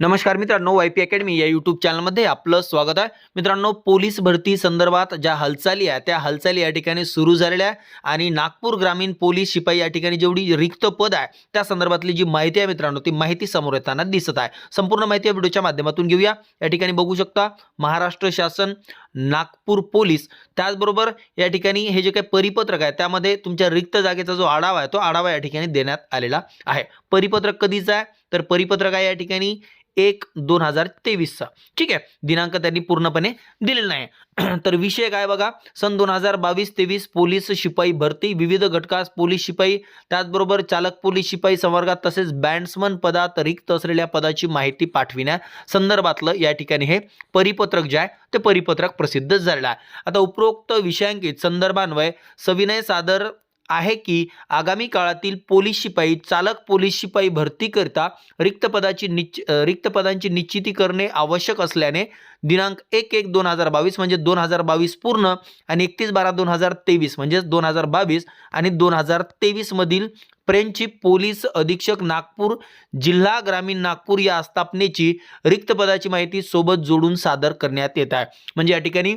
नमस्कार मित्रांनो Y P academy या यूट्यूब चॅनलमध्ये आपलं स्वागत आहे. मित्रांनो पोलीस भरती संदर्भात ज्या हालचाली आहे त्या हालचाली या ठिकाणी सुरू झालेल्या आहे. आणि नागपूर ग्रामीण पोलीस शिपाई या ठिकाणी जेवढी रिक्त पद आहे त्या संदर्भातली जी माहिती आहे मित्रांनो ती माहिती समोर येताना दिसत आहे. संपूर्ण माहिती या व्हिडिओच्या माध्यमातून घेऊया. या ठिकाणी बघू शकता महाराष्ट्र शासन नागपूर पोलीस. त्याचबरोबर या ठिकाणी हे जे काही परिपत्रक आहे त्यामध्ये तुमच्या रिक्त जागेचा जो आढावा आहे तो आढावा या ठिकाणी देण्यात आलेला आहे. परिपत्रक कधीचं आहे? तर परिपत्रक आहे या ठिकाणी एक दोन हजार तेवीसचा. ठीक आहे? दिनांक त्यांनी पूर्णपणे दिलेला नाही. तर विषय काय बघा? सन दोन हजार बावीस तेवीस पोलीस शिपाई भरती विविध घटकास पोलीस शिपाई त्याचबरोबर चालक पोलीस शिपाई संवर्गात तसेच बँड्समन पदात रिक्त असलेल्या पदाची माहिती पाठविण्या संदर्भातलं या ठिकाणी हे परिपत्रक जे आहे ते परिपत्रक प्रसिद्ध झालेलं आहे. आता उपरोक्त विषयांकित संदर्भान्वये सविनय सादर आहे की आगामी काळातील पोलीस शिपाई चालक पोलीस शिपाई भरतीकरिता रिक्त पदाची निश्च रिक्त पदांची निश्चिती करणे आवश्यक असल्याने दिनांक एक एक दोन हजार बावीस म्हणजे दोन हजार बावीस पूर्ण आणि एकतीस बारा दोन हजार तेवीस म्हणजेच दोन हजार बावीस आणि दोन हजार तेवीसमधील फ्रेंच पोलीस अधीक्षक नागपूर जिल्हा ग्रामीण नागपूर या आस्थापनेची रिक्त पदाची माहिती सोबत जोडून सादर करण्यात येत आहे. म्हणजे या ठिकाणी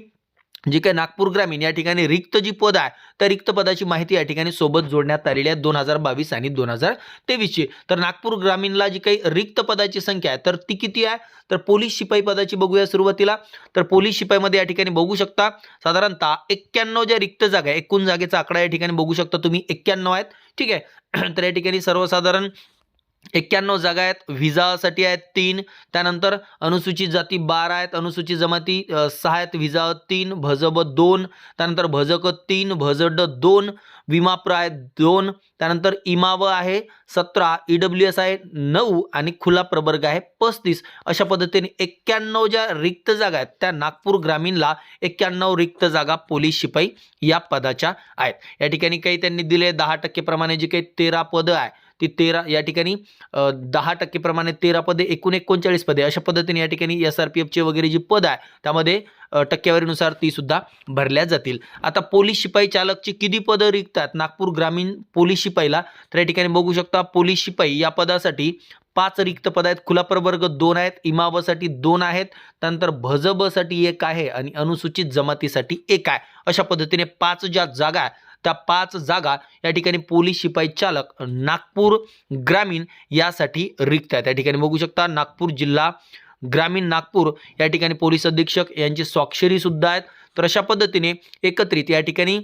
जी काही नागपूर ग्रामीण या ठिकाणी रिक्त जी पद आहे त्या रिक्त पदाची माहिती या ठिकाणी सोबत जोडण्यात आलेली आहे दोन हजार बावीस आणि दोन हजार तेवीसची. तर नागपूर ग्रामीणला जी काही रिक्त पदाची संख्या आहे तर ती किती आहे? तर पोलीस शिपाई पदाची बघूया सुरुवातीला. तर पोलीस शिपाईमध्ये या ठिकाणी बघू शकता साधारणतः एक्क्याण्णव ज्या रिक्त जागा आहे एकूण जागेचा आकडा या ठिकाणी बघू शकता तुम्ही एक्क्याण्णव आहेत. ठीक आहे. तर या ठिकाणी सर्वसाधारण एक्क्याण्णव जागा आहेत व्हिजासाठी आहेत तीन त्यानंतर अनुसूचित जाती बारा आहेत अनुसूचित जमाती सहा आहेत व्हिजा तीन भजब दोन त्यानंतर भजक तीन भजड दोन विमाप्र आहेत दोन त्यानंतर इमाव आहे सतरा ई डब्ल्यू एस आहे नऊ आणि खुला प्रवर्ग आहे पस्तीस. अशा पद्धतीने एक्क्याण्णव ज्या रिक्त जागा आहेत त्या नागपूर ग्रामीणला एक्क्याण्णव रिक्त जागा पोलीस शिपाई या पदाच्या आहेत. या ठिकाणी काही त्यांनी दिले दहा टक्केप्रमाणे जे जी काही तेरा पदं आहे ती तेरा या ठिकाणी दहा टक्केप्रमाणे तेरा पदे एकूण एकोणचाळीस पदे. अशा पद्धतीने या ठिकाणी एस आर पी एफचे वगैरे जी पद आहे त्यामध्ये टक्केवारीनुसार ती सुद्धा भरल्या जातील. आता पोलीस शिपाई चालकची किती पदं रिक्त आहेत नागपूर ग्रामीण पोलीस शिपाईला तर या ठिकाणी बघू शकता पोलीस शिपाई या पदासाठी पाच रिक्त पद आहेत. खुलापर वर्ग दोन आहेत इमावसाठी दोन आहेत त्यानंतर भजबसाठी एक आहे आणि अनुसूचित जमातीसाठी एक आहे. अशा पद्धतीने पाच ज्या जागा आहे त्या पाच जागा या ठिकाणी पोलीस शिपाई चालक नागपूर ग्रामीण यासाठी रिक्त आहे त्या ठिकाणी बघू शकता नागपूर जिल्हा ग्रामीण नागपूर या ठिकाणी पोलीस अधीक्षक यांची स्वाक्षरी सुद्धा आहेत. तर अशा पद्धतीने एकत्रित या ठिकाणी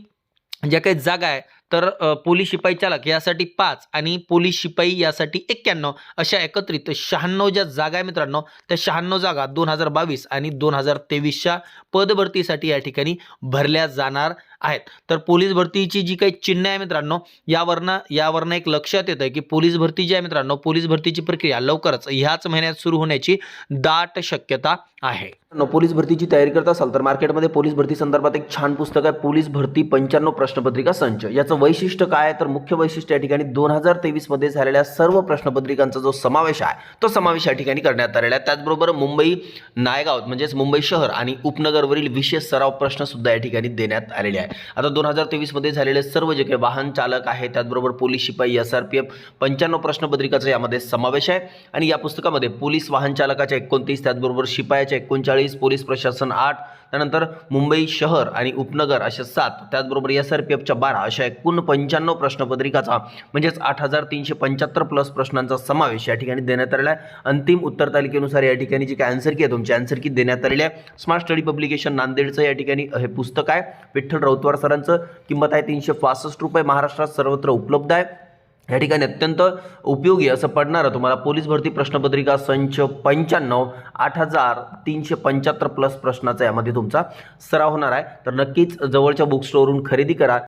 ज्या काही जागा आहे तर पोलीस शिपाई चालक यासाठी पाच आणि पोलीस शिपाई यासाठी एक्क्याण्णव अशा एकत्रित शहाण्णव ज्या जागा आहे मित्रांनो त्या शहाण्णव जागा दोन हजार बावीस आणि दोन हजार तेवीसच्या पदभरतीसाठी या ठिकाणी भरल्या जाणार आहेत. तर पोलीस भरतीची जी काही चिन्ह आहे मित्रांनो यावरनं यावरनं एक लक्षात येतं की पोलीस भरती जी आहे मित्रांनो पोलीस भरतीची प्रक्रिया लवकरच ह्याच महिन्यात सुरू होण्याची दाट शक्यता आहे. न पोलीस भरतीची तयारी करत असाल तर मार्केटमध्ये पोलीस भरती संदर्भात एक छान पुस्तक आहे पोलीस भरती पंच्याण्णव प्रश्नपत्रिका संच. याचं वैशिष्ट्य काय आहे? तर मुख्य वैशिष्ट्य या ठिकाणी दोन हजार तेवीसमध्ये झालेल्या सर्व प्रश्नपत्रिकांचा जो समावेश आहे तो समावेश या ठिकाणी करण्यात आलेला आहे. त्याचबरोबर मुंबई नायगाव म्हणजेच मुंबई शहर आणि उपनगरवरील विशेष सराव प्रश्न सुद्धा या ठिकाणी देण्यात आलेले आहे आता दोन हजार तेवीसमध्ये झालेले सर्व जे काही वाहन चालक आहे त्याचबरोबर पोलीस शिपाई एस आर पी एफ पंच्याण्णव प्रश्नपत्रिकाचा यामध्ये समावेश आहे. आणि या पुस्तकामध्ये पोलीस वाहन चालकाच्या एकोणतीस त्याचबरोबर शिपायाच्या एकोणचाळीस पोलीस प्रशासन आठ त्यानंतर मुंबई शहर आणि उपनगर अशा सात त्याचबरोबर एस आर पी एफच्या बारा अशा एकूण पंच्याण्णव प्रश्नपत्रिकाचा म्हणजेच आठ हजार तीनशे पंच्याहत्तर प्लस प्रश्नांचा समावेश या ठिकाणी देण्यात आलेला आहे. अंतिम उत्तर तालिकेनुसार या ठिकाणी जी काय आन्सर की आहे तुमची आन्सर की देण्यात आलेली आहे. स्मार्ट स्टडी पब्लिकेशन नांदेडचं या ठिकाणी हे पुस्तक आहे. विठ्ठल राऊतवार सरांचं किंमत आहे तीनशे पासष्ट रुपये. महाराष्ट्रात सर्वत्र उपलब्ध आहे. या ठिकाणी अत्यंत उपयोगी असं पडणारं तुम्हाला पोलीस भरती प्रश्नपत्रिका संच पंच्याण्णव आठ हजार तीनशे पंच्याहत्तर प्लस प्रश्नाचा यामध्ये तुमचा सराव होणार आहे. तर नक्कीच जवळच्या बुक स्टोरवरून खरेदी करा.